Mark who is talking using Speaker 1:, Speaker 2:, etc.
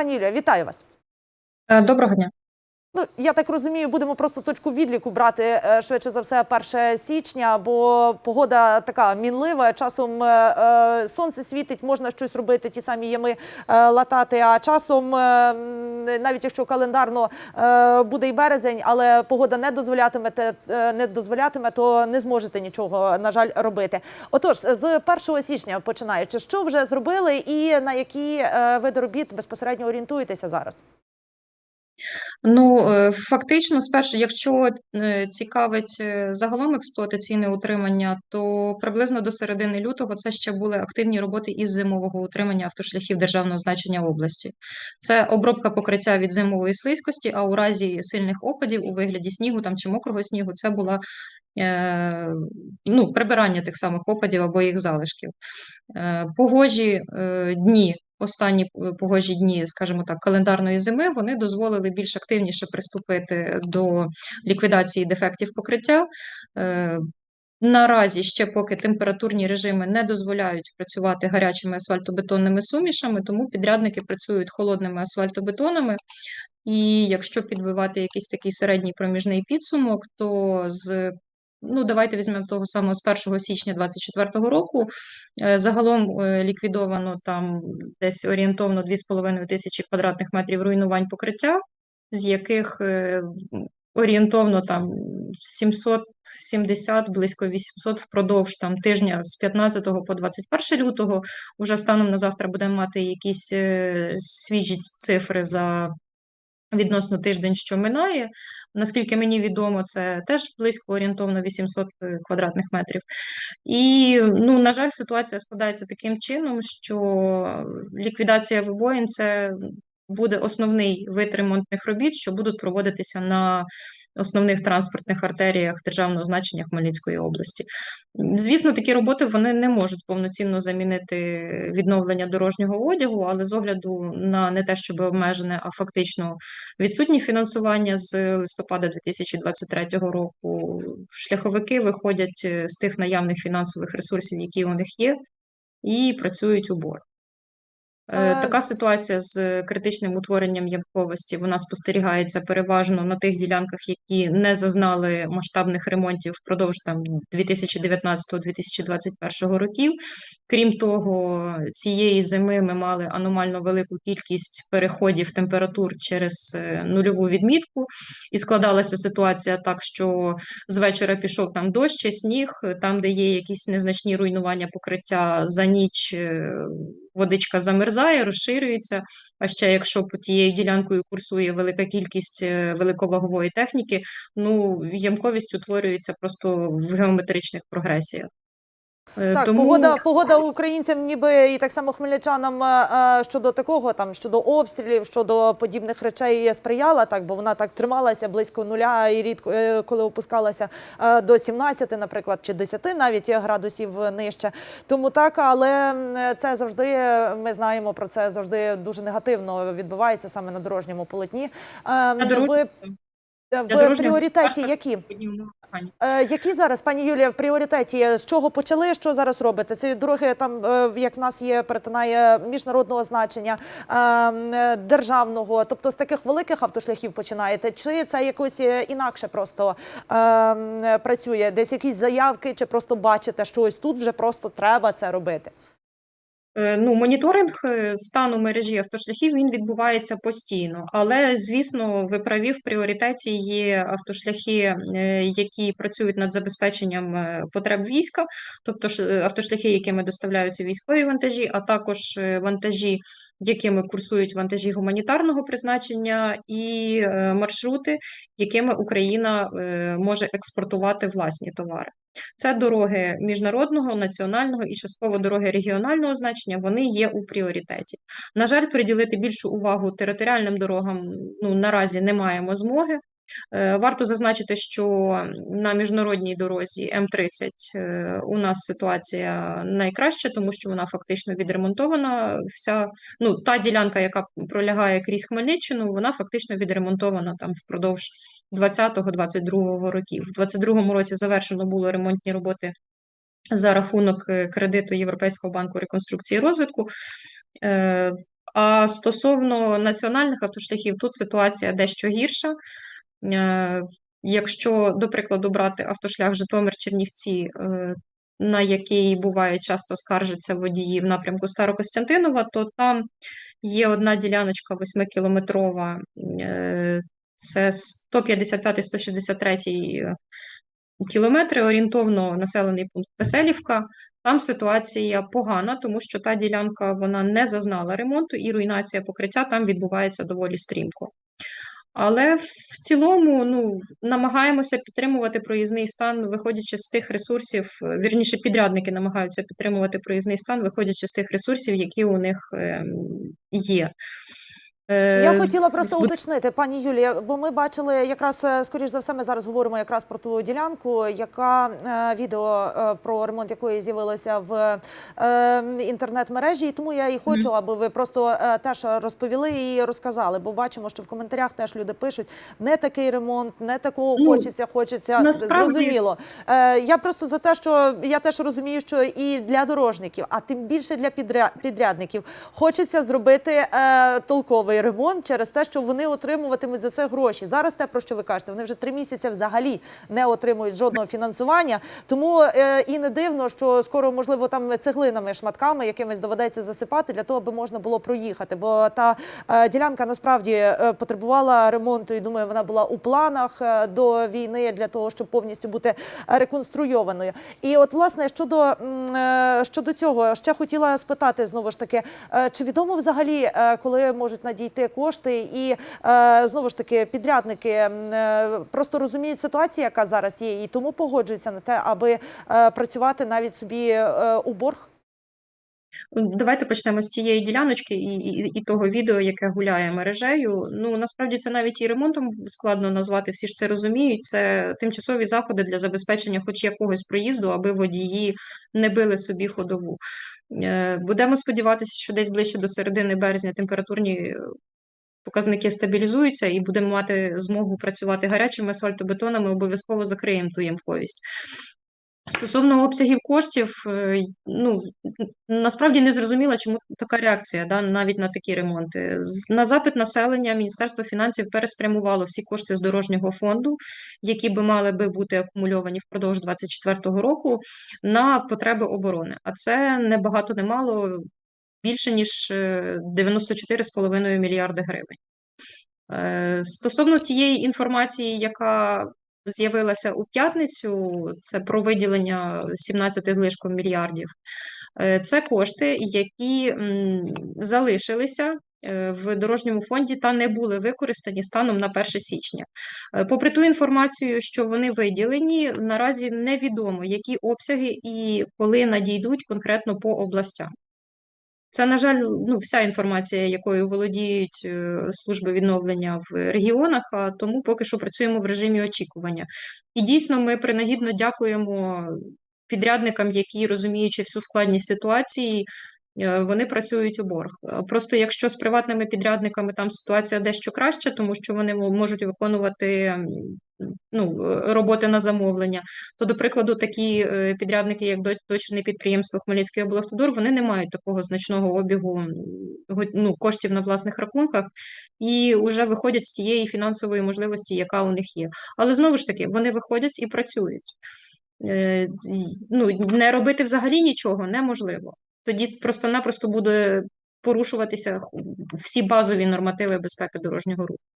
Speaker 1: Пані Юлія, вітаю вас.
Speaker 2: Е, Доброго дня.
Speaker 1: Ну, я так розумію, будемо просто точку відліку брати е, швидше за все 1 січня, бо погода така мінлива. Часом е, е, сонце світить, можна щось робити, ті самі ями е, латати. А часом, е, навіть якщо календарно е, буде і березень, але погода не дозволятиме, те- е, не дозволятиме, то не зможете нічого, на жаль, робити. Отож, з 1 січня починаючи, що вже зробили, і на які види робіт безпосередньо орієнтуєтеся зараз?
Speaker 2: Ну, е, фактично, спершу, якщо е, цікавить е, загалом експлуатаційне утримання, то приблизно до середини лютого це ще були активні роботи із зимового утримання автошляхів державного значення області. Це обробка покриття від зимової слизькості, а у разі сильних опадів у вигляді снігу там чи мокрого снігу, це була е, ну, прибирання тих самих опадів або їх залишків. Е, Погожі е, дні, останні погожі дні, скажімо так, календарної зими, вони дозволили більш активніше приступити до ліквідації дефектів покриття. Е, Наразі ще поки температурні режими не дозволяють працювати гарячими асфальтобетонними сумішами, тому підрядники працюють холодними асфальтобетонами. І якщо підбивати якийсь такий середній проміжний підсумок, то з ну давайте візьмемо того самого з 1 січня 2024 року. е, Загалом е, ліквідовано там десь орієнтовно 2,5 тисячі квадратних метрів руйнувань покриття, з яких е, орієнтовно там 770, близько 800 впродовж там тижня з 15 по 21 лютого. Уже станом на завтра будемо мати якісь свіжі цифри за відносно тиждень, що минає. Наскільки мені відомо, це теж близько орієнтовно 800 квадратних метрів. І, ну, на жаль, ситуація складається таким чином, що ліквідація вибоїн це буде основний вид ремонтних робіт, що будуть проводитися на основних транспортних артеріях державного значення Хмельницької області. Звісно, такі роботи вони не можуть повноцінно замінити відновлення дорожнього одягу, але з огляду на не те, щоб обмежене, а фактично відсутнє фінансування з листопада 2023 року, шляховики виходять е, з тих наявних фінансових ресурсів, які у них є, і працюють у борг. Е,
Speaker 1: А-
Speaker 2: Така ситуація з критичним утворенням ямковості вона спостерігається переважно на тих ділянках, які не зазнали масштабних ремонтів впродовж там 2019-2021 років. Крім того, цієї зими ми мали аномально велику кількість переходів температур через е, нульову відмітку, і складалася ситуація так, що з вечора пішов там дощ, чи сніг, там, де є якісь незначні руйнування покриття за ніч. Водичка замерзає, розширюється. А ще якщо по тією ділянкою курсує велика кількість е, великовагової техніки, ну ямковість утворюється просто в геометричних прогресіях. Е,
Speaker 1: Так,
Speaker 2: Тому
Speaker 1: погода, погода українцям, ніби і так само хмельничанам е, е, щодо такого, там щодо обстрілів, щодо подібних речей сприяла, так бо вона так трималася близько нуля і рідко коли опускалася до 17, наприклад, чи 10 навіть градусів нижче. Тому так, але це завжди ми знаємо про це завжди дуже негативно відбувається саме на дорожньому полотні. Е,
Speaker 2: на дорожньому-
Speaker 1: в
Speaker 2: дорожнього
Speaker 1: пріоритеті які? Е, Які зараз, пані Юлія, в пріоритеті? З чого почали? Що зараз робите? Це дороги, там е, в- як в нас є, перетинає міжнародного значення е, е, державного, тобто з таких великих автошляхів починаєте? Чи це якось е, інакше просто е, працює? Десь якісь заявки, чи просто бачите, що ось тут вже просто треба це робити?
Speaker 2: Е, Ну, моніторинг е, стану мережі автошляхів він відбувається постійно, але звісно, ви праві в пріоритеті є автошляхи, е, які працюють над забезпеченням потреб війська, тобто автошляхи, якими доставляються військові вантажі, а також вантажі, якими курсують вантажі гуманітарного призначення, і маршрути, якими Україна може експортувати власні товари. Це дороги міжнародного, національного і частково дороги регіонального значення, вони є у пріоритеті. На жаль, приділити більшу увагу територіальним дорогам ну, наразі не маємо змоги. Е, Варто зазначити, що на міжнародній дорозі М30 е, у нас ситуація найкраща, тому що вона фактично відремонтована. Вся ну та ділянка, яка пролягає крізь Хмельниччину, вона фактично відремонтована там впродовж 20-22 років. В 22 році завершено було ремонтні роботи за рахунок е, кредиту Європейського банку реконструкції і розвитку. А стосовно національних автошляхів, тут ситуація дещо гірша. Е, Якщо, до прикладу, брати автошлях Житомир-Чернівці, е, на який буває часто скаржаться водії в напрямку Старокостянтинова, то там є одна діляночка 8-кілометрова, е, це 155-163 кілометри, орієнтовно населений пункт Веселівка. Там ситуація погана, тому що та ділянка вона не зазнала ремонту, і руйнація покриття там відбувається доволі стрімко. Але в цілому ну, намагаємося підтримувати проїзний стан, виходячи з тих ресурсів, е, вірніше, підрядники намагаються підтримувати проїзний стан, виходячи з тих ресурсів, які у них ем, є.
Speaker 1: Я
Speaker 2: Е,
Speaker 1: хотіла просто уточнити, пані Юлія, бо ми бачили якраз, е, скоріш за все, ми зараз говоримо якраз про ту ділянку, яка е, відео про ремонт якої з'явилося в інтернет-мережі. І тому я і хочу, аби ви просто теж розповіли і розказали. Бо бачимо, що в коментарях теж люди пишуть не такий ремонт, не такого
Speaker 2: Ну,
Speaker 1: хочеться, хочеться
Speaker 2: насправді-
Speaker 1: зрозуміло. Я просто за те, що я теж розумію, що і для дорожників, а тим більше для підрядників, хочеться зробити е, ремонт через те, що вони отримуватимуть за це гроші. Зараз те, про що ви кажете, вони вже три місяці взагалі не отримують жодного фінансування. Тому е, і не дивно, що скоро, можливо, там цеглинами, шматками якимись доведеться засипати для того, аби можна було проїхати. Бо та е, ділянка насправді е, потребувала ремонту, і думаю, вона була у планах е, до війни для того, щоб повністю бути реконструйованою. І от власне щодо, е, щодо цього, ще хотіла спитати знову ж таки, е, чи відомо взагалі, е, коли можуть надійти кошти, і е, знову ж таки підрядники е, просто розуміють ситуацію, яка зараз є, і тому погоджуються на те, аби е, працювати навіть собі у борг.
Speaker 2: Давайте почнемо з тієї діляночки і, і, і того відео, яке гуляє мережею. Ну насправді це навіть і ремонтом складно назвати, всі ж це розуміють. Це тимчасові заходи для забезпечення хоч якогось проїзду, аби водії не били собі ходову. Е, Будемо сподіватися, що десь ближче до середини березня температурні показники стабілізуються і будемо мати змогу працювати гарячими асфальтобетонами, обов'язково закриємо ту ямковість. Стосовно обсягів коштів, е, ну насправді не зрозуміла, чому така реакція да, навіть на такі ремонти. На запит населення Міністерство фінансів переспрямувало всі кошти з дорожнього фонду, які би мали би бути акумульовані впродовж 2024 року, на потреби оборони. А це не багато не мало більше ніж е, 94,5 мільярди гривень. Е, Стосовно тієї інформації, яка з'явилася у п'ятницю, це про виділення 17 злишком мільярдів. Е, Це кошти, які залишилися е, в дорожньому фонді та не були використані станом на 1 січня. Е, Попри ту інформацію, що вони виділені, наразі невідомо, які обсяги і коли надійдуть конкретно по областям. Це, на жаль, ну, вся інформація, якою володіють е, служби відновлення в регіонах, тому поки що працюємо в режимі очікування. І дійсно, ми принагідно дякуємо підрядникам, які, розуміючи всю складність ситуації, е, вони працюють у борг. Е, Просто якщо з приватними підрядниками там ситуація дещо краща, тому що вони можуть виконувати ну, е, роботи на замовлення, то, до прикладу, такі е, підрядники, як до- дочірне підприємство Хмельницький облавтодор, вони не мають такого значного обігу ну, коштів на власних рахунках і вже виходять з тієї фінансової можливості, яка у них є. Але знову ж таки, вони виходять і працюють. Е, Ну, не робити взагалі нічого неможливо. Тоді просто-напросто буде порушуватися всі базові нормативи безпеки дорожнього руху.